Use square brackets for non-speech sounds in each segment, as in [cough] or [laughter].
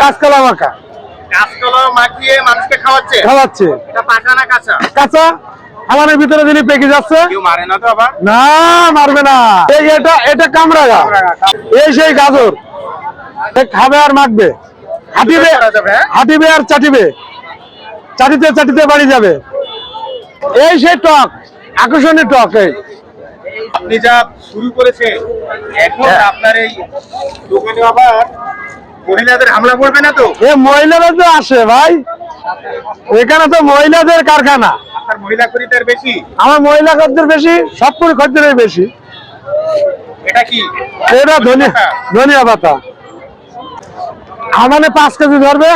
কাঁচকলা মাখা। কাঁচকলা মাখিয়ে মানুষকে খাওয়াচ্ছে? খাওয়াচ্ছে। এটা পাকা না কাঁচা? কাঁচা? আমাদের ভিতরে যিনি পেকে যাচ্ছে? না মারবে না। এই এটা এটা কামরাগা। এই সেই গাজর। খাবে আর মাখবে। হাঁটিবে হ্যাঁ? হাঁটিবে আর চাটিবে। চাটিতে চাটিতে বাড়ি যাবে। এই সেই টক আকর্ষণীয় টক এই। আপনি যা শুরু করেছে এখন হ্যাঁ। আপনার এই দোকানে আবার মহিলাদের হামলা করবে না তো? এ মহিলারা তো আসে ভাই। এখানে তো মহিলাদের কারখানা। আপনার মহিলা খরিদার বেশি? আমার মহিলা খদ্দের বেশি বেশি। এটা কি? এটা ধনিয়া ধনিয়া পাতা। আমানে পাঁচ কেজি ধরবে।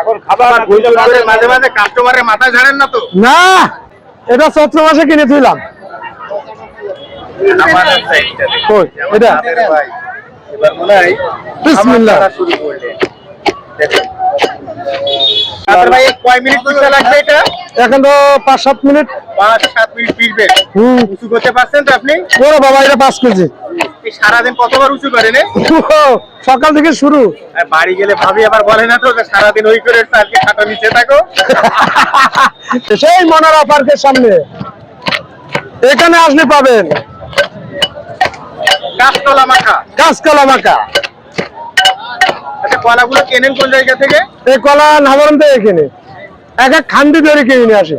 এখন খাবার মহিলাদের মাঝে মাঝে কাস্টমারের মাথা ঝাড়েন না তো? না এটা চৈত্র মাসে কিনে। কই? এটা এবার মনে হয় বিসমিল্লাহ। শুরু করলেন দেখুন। আপনার ভাই কয় মিনিট পিছনে লাগবে এটা? এখন তো পাঁচ সাত মিনিট। পাঁচ সাত মিনিট পিছবে উঁচু করতে পারছেন তো আপনি? ওরে বাবা এটা পাঁচ কেজি। সারাদিন কতবার উঁচু করেন সকাল থেকে শুরু। বাড়ি গেলে ভাবি আবার বলে না তো সারাদিন ওই করে আজকে খাতা নিচে থাকো। [laughs] সেই মনারা পার্কের সামনে। এখানে আসলে পাবেন। কাঁচতলা মাখা। কাঁচকলা মাখা। আচ্ছা কলাগুলো কেনেন কোন জায়গা থেকে? এই কলা নাগরণ থেকে এখানে এক এক খান্দি ধরে কিনে আসে।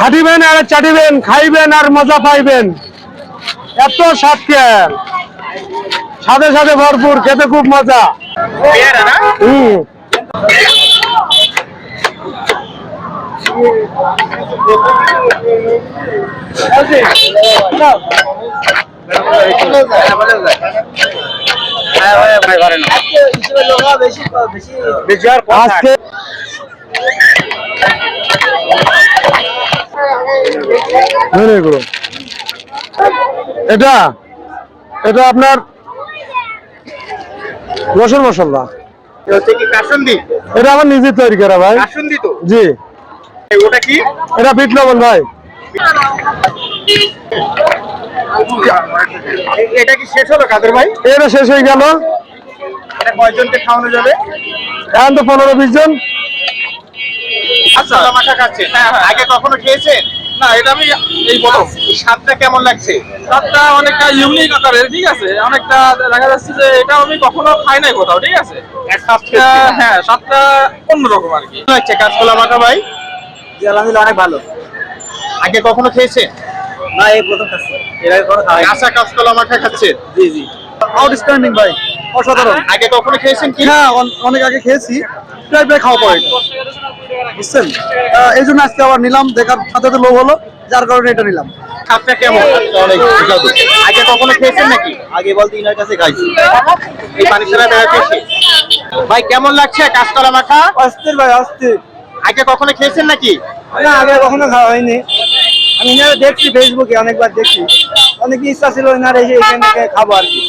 হাঁটিবেন আর চাটিবেন খাইবেন আর মজা পাইবেন। এত স্বাদ কেন সাথে সাথে ভরপুর খেতে খুব মজা। হুম। আজকে এগুলো। এটা এটা আপনার রসুন মশলা। এটা আমার নিজে তৈরি করা ভাই। জি। ওটা কি? এটা বিট লবণ ভাই। এটা কি শেষ হলো কাদের ভাই? এটা শেষ হয়ে গেল। এটা কয়জনকে খাওয়ানো যাবে? এখন তো পনেরো বিশ জন। আচ্ছা মাথা খাচ্ছে। আগে কখনো খেয়েছেন? না এটা আমি এই স্বাদটা কেমন লাগছে? স্বাদটা অনেকটা ইউনিক আকারের ঠিক আছে? অনেকটা দেখা যাচ্ছে যে এটা আমি কখনো খাই নাই কোথাও ঠিক আছে? হ্যাঁ স্বাদটা অন্যরকম আর কি। কাঁচকলা মাখা ভাই? জি আলহামদুলিল্লাহ অনেক ভালো। আগে কখনো খেয়েছেন না এই প্রথম খাচ্ছি। এর আগে কোনো খাওয়াই কাঁচা কাঁচকলা মাখা খাচ্ছেন জি জি। আউটস্ট্যান্ডিং ভাই অসাধারণ। আগে কখনো খেয়েছেন কি? হ্যাঁ অন- অনেক আগে খেয়েছি। প্রায় প্রায় খাওয়া পড়ে বুঝছেন? আহ, এই জন্য আজকে আবার নিলাম দেখার সাথে সাথে লোভ হলো যার কারণে এটা নিলাম। স্বাদটা কেমন? অনেক আগে কখনো খেয়েছেন নাকি? আগে বলতে ইনার কাছে খাইছি। এই পানি ছাড়া দেখা খেয়েছি ভাই কেমন লাগছে কাঁচকলা মাখা? অস্থির ভাই অস্থির। আগে কখনো খেয়েছেন নাকি? না, আগে কখনো খাওয়া হয়নি। আমি দেখছি ফেসবুকে অনেকবার দেখছি। অনেক ইচ্ছা ছিল না এসে এখানে খাব আর কি।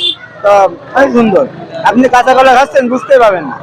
তো, অনেক সুন্দর। আপনি কাঁচা কলা খাচ্ছেন বুঝতে পারবেন না।